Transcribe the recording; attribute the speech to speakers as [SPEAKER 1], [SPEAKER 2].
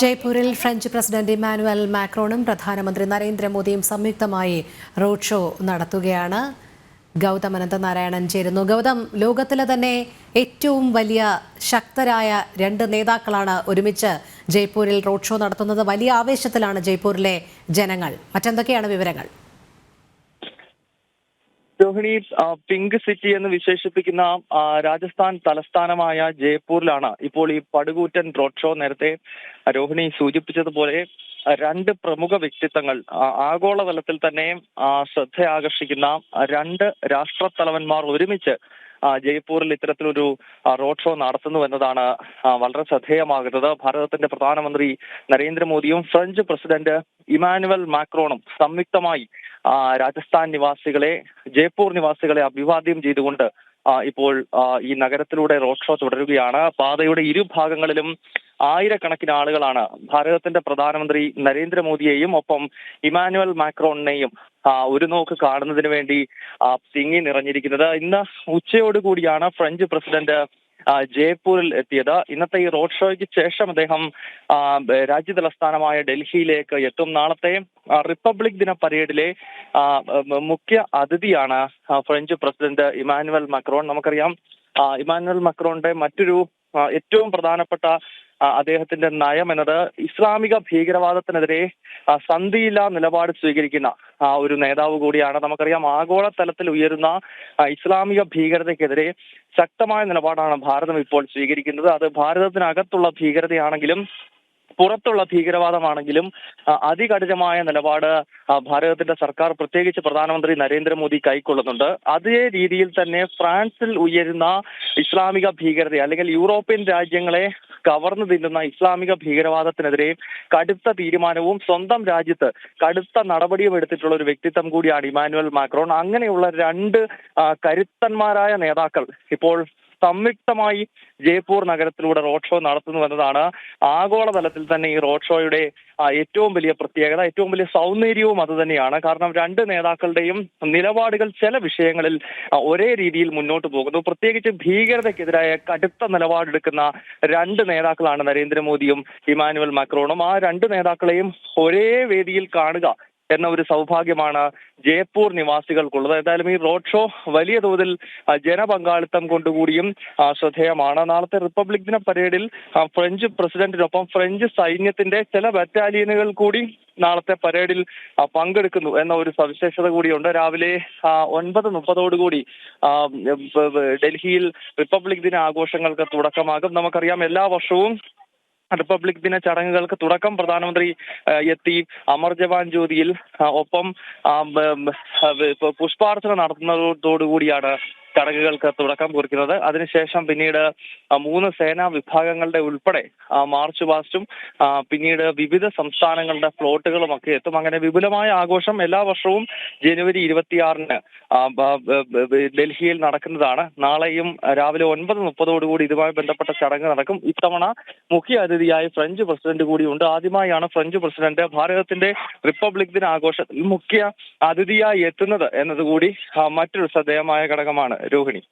[SPEAKER 1] ജയ്പൂരിൽ French president Emmanuel മാക്രോണും പ്രധാനമന്ത്രി നരേന്ദ്രമോദിയും സംയുക്തമായി റോഡ് ഷോ നടത്തുകയാണ്. ഗൗതം അനന്തനാരായണൻ ചേരുന്നു. ഗൗതം ലോകത്തിലെ തന്നെ ഏറ്റവും വലിയ ശക്തരായ രണ്ട് നേതാക്കളാണ് ഒരുമിച്ച് ജയ്പൂരിൽ റോഡ് ഷോ നടത്തുന്നത്. വലിയ ആവേശത്തിലാണ് ജയ്പൂരിലെ ജനങ്ങൾ. മറ്റെന്തൊക്കെയാണ് വിവരങ്ങൾ?
[SPEAKER 2] രോഹിണി പിങ്ക് സിറ്റി എന്ന് വിശേഷിപ്പിക്കുന്ന രാജസ്ഥാൻ തലസ്ഥാനമായ ജയ്പൂരിലാണ് ഇപ്പോൾ ഈ പടുകൂറ്റൻ റോഡ് ഷോ നേരത്തെ രോഹിണി സൂചിപ്പിച്ചതുപോലെ രണ്ട് പ്രമുഖ വ്യക്തിത്വങ്ങൾ ആഗോളതലത്തിൽ തന്നെ ശ്രദ്ധയാകർഷിക്കുന്ന രണ്ട് രാഷ്ട്രത്തലവന്മാർ ഒരുമിച്ച് ജയ്പൂരിൽ ഇത്തരത്തിലൊരു റോഡ് ഷോ നടത്തുന്നു എന്നതാണ് വളരെ ശ്രദ്ധേയമാകുന്നത്. ഭാരതത്തിന്റെ പ്രധാനമന്ത്രി നരേന്ദ്രമോദിയും ഫ്രഞ്ച് പ്രസിഡന്റ് ഇമാനുവൽ മാക്രോണും സംയുക്തമായി രാജസ്ഥാൻ നിവാസികളെ ജയ്പൂർ നിവാസികളെ അഭിവാദ്യം ചെയ്തുകൊണ്ട് ഇപ്പോൾ ഈ നഗരത്തിലൂടെ റോഡ് ഷോ തുടരുകയാണ്. പാതയുടെ ഇരുഭാഗങ്ങളിലും ആയിരക്കണക്കിന് ആളുകളാണ് ഭാരതത്തിന്റെ പ്രധാനമന്ത്രി നരേന്ദ്രമോദിയെയും ഒപ്പം ഇമാനുവൽ മാക്രോണിനെയും ഒരു നോക്ക് കാണുന്നതിന് വേണ്ടി തിങ്ങി നിറഞ്ഞിരിക്കുന്നത്. ഇന്ന് ഉച്ചയോടുകൂടിയാണ് ഫ്രഞ്ച് പ്രസിഡന്റ് ജയ്പൂരിൽ എത്തിയത്. ഇന്നത്തെ ഈ റോഡ് ഷോയ്ക്ക് ശേഷം അദ്ദേഹം രാജ്യ തലസ്ഥാനമായ ഡൽഹിയിലേക്ക് എത്തും. നാളത്തെ റിപ്പബ്ലിക് ദിന പരേഡിലെ മുഖ്യ അതിഥിയാണ് ഫ്രഞ്ച് പ്രസിഡന്റ് ഇമാനുവൽ മക്രോൺ. നമുക്കറിയാം ഇമാനുവൽ മക്രോണിന്റെ മറ്റൊരു ഏറ്റവും പ്രധാനപ്പെട്ട അദ്ദേഹത്തിന്റെ നയം എന്നത് ഇസ്ലാമിക ഭീകരവാദത്തിനെതിരെ സന്ധിയില്ല നിലപാട് സ്വീകരിക്കുന്ന ഒരു നേതാവ് കൂടിയാണ്. നമുക്കറിയാം ആഗോള തലത്തിൽ ഉയരുന്ന ഇസ്ലാമിക ഭീകരതയ്ക്കെതിരെ ശക്തമായ നിലപാടാണ് ഭാരതം ഇപ്പോൾ സ്വീകരിക്കുന്നത്. അത് ഭാരതത്തിനകത്തുള്ള ഭീകരതയാണെങ്കിലും പുറത്തുള്ള ഭീകരവാദമാണെങ്കിലും അതികഠിനമായ നിലപാട് ഭാരതത്തിന്റെ സർക്കാർ പ്രത്യേകിച്ച് പ്രധാനമന്ത്രി നരേന്ദ്രമോദി കൈക്കൊള്ളുന്നുണ്ട്. അതേ രീതിയിൽ തന്നെ ഫ്രാൻസിൽ ഉയരുന്ന ഇസ്ലാമിക ഭീകരത അല്ലെങ്കിൽ യൂറോപ്യൻ രാജ്യങ്ങളെ കവർന്നു തിന്നുന്ന ഇസ്ലാമിക ഭീകരവാദത്തിനെതിരെ കടുത്ത തീരുമാനവും സ്വന്തം രാജ്യത്ത് കടുത്ത നടപടിയും എടുത്തിട്ടുള്ള ഒരു വ്യക്തിത്വം കൂടിയാണ് ഇമാനുവൽ മാക്രോൺ. അങ്ങനെയുള്ള രണ്ട് കരുത്തന്മാരായ നേതാക്കൾ ഇപ്പോൾ സംയുക്തമായി ജയ്പൂർ നഗരത്തിലൂടെ റോഡ് ഷോ നടത്തുന്നു എന്നതാണ് ആഗോളതലത്തിൽ തന്നെ ഈ റോഡ് ഷോയുടെ ഏറ്റവും വലിയ പ്രത്യേകത ഏറ്റവും വലിയ സൗന്ദര്യവും അത് തന്നെയാണ്. കാരണം രണ്ട് നേതാക്കളുടെയും നിലപാടുകൾ ചില വിഷയങ്ങളിൽ ഒരേ രീതിയിൽ മുന്നോട്ട് പോകുന്നു. പ്രത്യേകിച്ച് ഭീകരതയ്ക്കെതിരായ കടുത്ത നിലപാടെടുക്കുന്ന രണ്ട് നേതാക്കളാണ് നരേന്ദ്രമോദിയും ഇമാനുവൽ മാക്രോണും. ആ രണ്ട് നേതാക്കളെയും ഒരേ വേദിയിൽ കാണുക എന്ന ഒരു സൗഭാഗ്യമാണ് ജയ്പൂർ നിവാസികൾക്കുള്ളത്. എന്തായാലും ഈ റോഡ് ഷോ വലിയ തോതിൽ ജനപങ്കാളിത്തം കൊണ്ടുകൂടിയും ശ്രദ്ധേയമാണ്. നാളത്തെ റിപ്പബ്ലിക് ദിന പരേഡിൽ ഫ്രഞ്ച് പ്രസിഡന്റിനൊപ്പം ഫ്രഞ്ച് സൈന്യത്തിന്റെ ചില ബറ്റാലിയനുകൾ കൂടി നാളത്തെ പരേഡിൽ പങ്കെടുക്കുന്നു എന്ന ഒരു സവിശേഷത കൂടിയുണ്ട്. രാവിലെ ഒൻപത് മുപ്പതോടുകൂടി ഡൽഹിയിൽ റിപ്പബ്ലിക് ദിന ആഘോഷങ്ങൾക്ക് തുടക്കമാകും. നമുക്കറിയാം എല്ലാ വർഷവും റിപ്പബ്ലിക് ദിന ചടങ്ങുകൾക്ക് തുടക്കം പ്രധാനമന്ത്രി എത്തി. അമർ ജവാൻ ജ്യോതിയിൽ ഒപ്പം പുഷ്പാർച്ചന നടത്തുന്നതോടുകൂടിയാണ് ചടങ്ങുകൾക്ക് തുടക്കം കുറിക്കുന്നത്. അതിനുശേഷം പിന്നീട് മൂന്ന് സേനാ വിഭാഗങ്ങളുടെ ഉൾപ്പെടെ മാർച്ച് പാസ്റ്റും പിന്നീട് വിവിധ സംസ്ഥാനങ്ങളുടെ ഫ്ലോട്ടുകളും ഒക്കെ എത്തും. അങ്ങനെ വിപുലമായ ആഘോഷം എല്ലാ വർഷവും ജനുവരി ഇരുപത്തിയാറിന് ഡൽഹിയിൽ നടക്കുന്നതാണ്. നാളെയും രാവിലെ ഒൻപത് മുപ്പതോടുകൂടി ഇതുമായി ബന്ധപ്പെട്ട ചടങ്ങ് നടക്കും. ഇത്തവണ മുഖ്യ അതിഥിയായി ഫ്രഞ്ച് പ്രസിഡന്റ് കൂടിയുണ്ട് ആദ്യമായാണ് ഫ്രഞ്ച് പ്രസിഡന്റ് ഭാരതത്തിന്റെ റിപ്പബ്ലിക് ദിന ആഘോഷത്തിൽ മുഖ്യ അതിഥിയായി എത്തുന്നത് എന്നതുകൂടി മറ്റൊരു ശ്രദ്ധേയമായ ഘടകമാണ്. രോഹിണി